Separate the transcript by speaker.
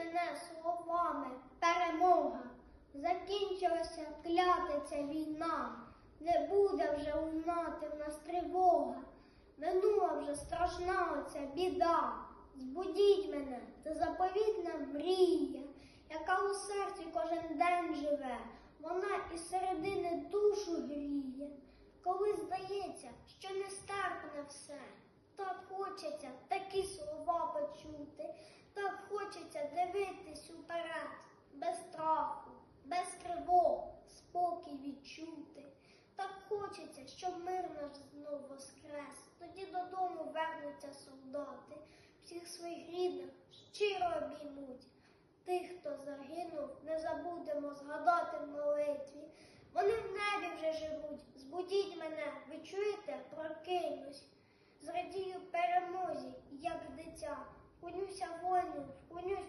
Speaker 1: мене словами перемога. Закінчилася клятиця війна, не буде вже лунати в нас тривога. Минула вже страшна оця біда. Збудіть мене, це заповітна мрія, яка у серці кожен день живе, вона із середини душу гріє. Коли здається, що нестерпне все, так хочеться такі слова хочеться дивитись уперед, без страху, без тривог, спокій відчути. Так хочеться, щоб мир наш знов воскрес. Тоді додому вернуться солдати, всіх своїх рідних щиро обіймуть. Тих, хто загинув, не забудемо згадати в when you.